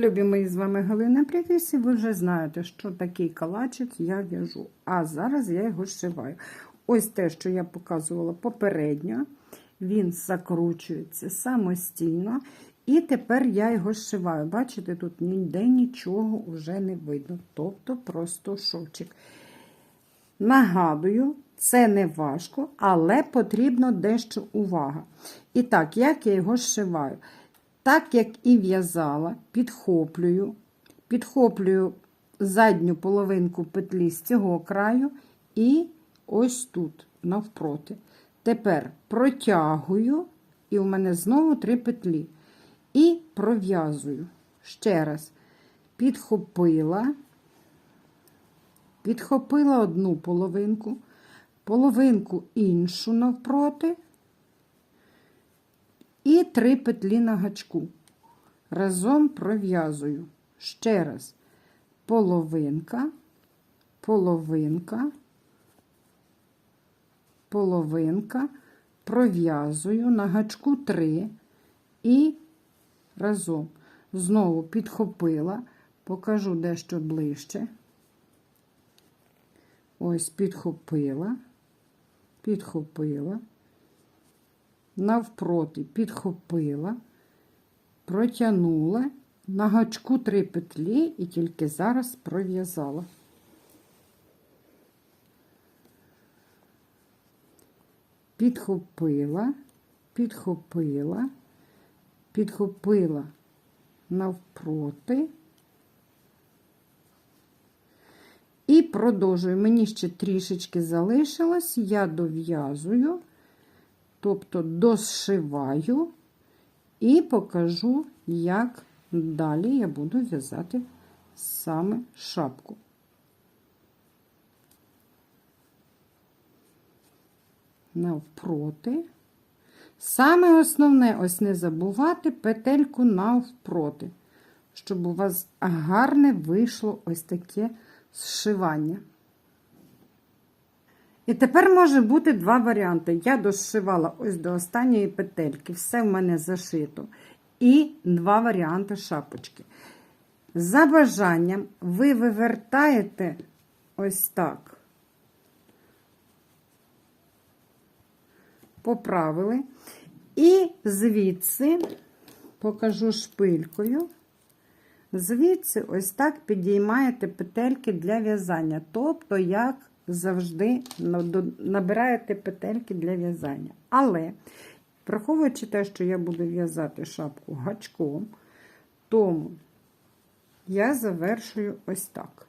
Любі мої з вами Галина Прикрісі, ви вже знаєте, що такий калачик я в'яжу. А зараз я його зшиваю. Ось те, що я показувала попередньо, він закручується самостійно. І тепер я його зшиваю. Бачите, тут ніде нічого вже не видно. Тобто просто шовчик. Нагадую, це не важко, але потрібно дещо увага. І так, як я його зшиваю? Так як і в'язала, підхоплюю, підхоплюю задню половинку петлі з цього краю і ось тут, навпроти. Тепер протягую, і у мене знову три петлі. І пров'язую. Ще раз, підхопила, підхопила одну половинку, половинку іншу навпроти. І три петлі на гачку. Разом пров'язую. Ще раз. Половинка, половинка, половинка, пров'язую на гачку 3 і разом. Знову підхопила, покажу дещо ближче. Ось підхопила, підхопила навпроти підхопила, протягнула, на гачку три петлі і тільки зараз пров'язала. Підхопила, підхопила, підхопила навпроти. І продовжую. Мені ще трішечки залишилось, я дов'язую тобто дошиваю і покажу, як далі я буду в'язати саме шапку. Навпроти. Саме основне, ось не забувати петельку навпроти, щоб у вас гарне вийшло ось таке зшивання. І тепер може бути два варіанти. Я дошивала ось до останньої петельки, все в мене зашито. І два варіанти шапочки. За бажанням ви вивертаєте ось так, поправили. І звідси покажу шпилькою. Звідси ось так підіймаєте петельки для в'язання. Тобто, як завжди набираєте петельки для в'язання. Але, враховуючи те, що я буду в'язати шапку гачком, тому я завершую ось так.